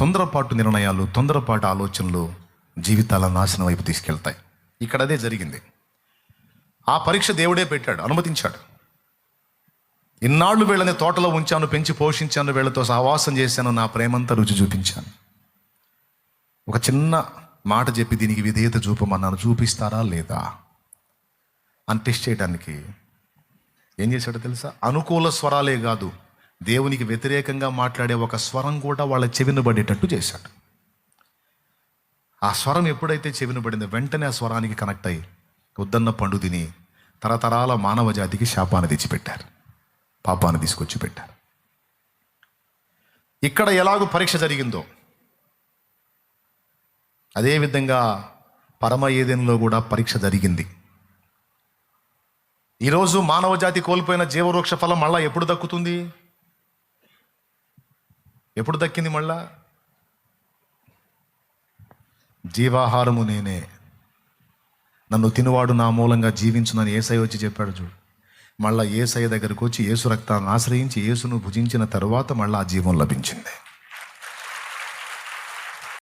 తొందరపాటు నిర్ణయాలు తొందరపాటు ఆలోచనలు జీవితాల నాశనం వైపు తీసుకెళ్తాయి. ఇక్కడ అదే జరిగింది. ఆ పరీక్ష దేవుడే పెట్టాడు అనుమతించాడు. ఇన్నాళ్ళు వీళ్ళని తోటలో ఉంచాను పెంచి పోషించాను వీళ్ళతో సహవాసం చేశాను నా ప్రేమంతా రుచి చూపించాను. ఒక చిన్న మాట చెప్పి దీనికి విధేయత చూపమన్నాను. చూపిస్తారా లేదా? అని టెస్ట్ చేయడానికి ఏం చేశాడో తెలుసా? అనుకూల స్వరాలే కాదు దేవునికి వ్యతిరేకంగా మాట్లాడే ఒక స్వరం కూడా వాళ్ళ చెవిన పడేటట్టు చేశాడు. ఆ స్వరం ఎప్పుడైతే చెవిన పడిందో వెంటనే ఆ స్వరానికి కనెక్ట్ అయ్యి వద్దన్న పండు తిని తరతరాల మానవ జాతికి శాపాన్ని తెచ్చిపెట్టారు. పాపాన్ని తీసుకొచ్చి పెట్టారు. ఇక్కడ ఎలాగో పరీక్ష జరిగిందో అదేవిధంగా పరమ ఏదెన్లో కూడా పరీక్ష జరిగింది. ఈరోజు మానవ జాతి కోల్పోయిన జీవవృక్ష ఫలం మళ్ళా ఎప్పుడు దక్కుతుంది? ఎప్పుడు దక్కింది మళ్ళా? జీవాహారము నేనే. నన్ను తినువాడు నా మూలంగా జీవించునని ఏసై వచ్చి చెప్పాడు చూడు. మళ్ళా ఏసై దగ్గరకు వచ్చి యేసు రక్తాన్ని ఆశ్రయించి యేసును భుజించిన తరువాత మళ్ళా ఆ జీవం లభించింది.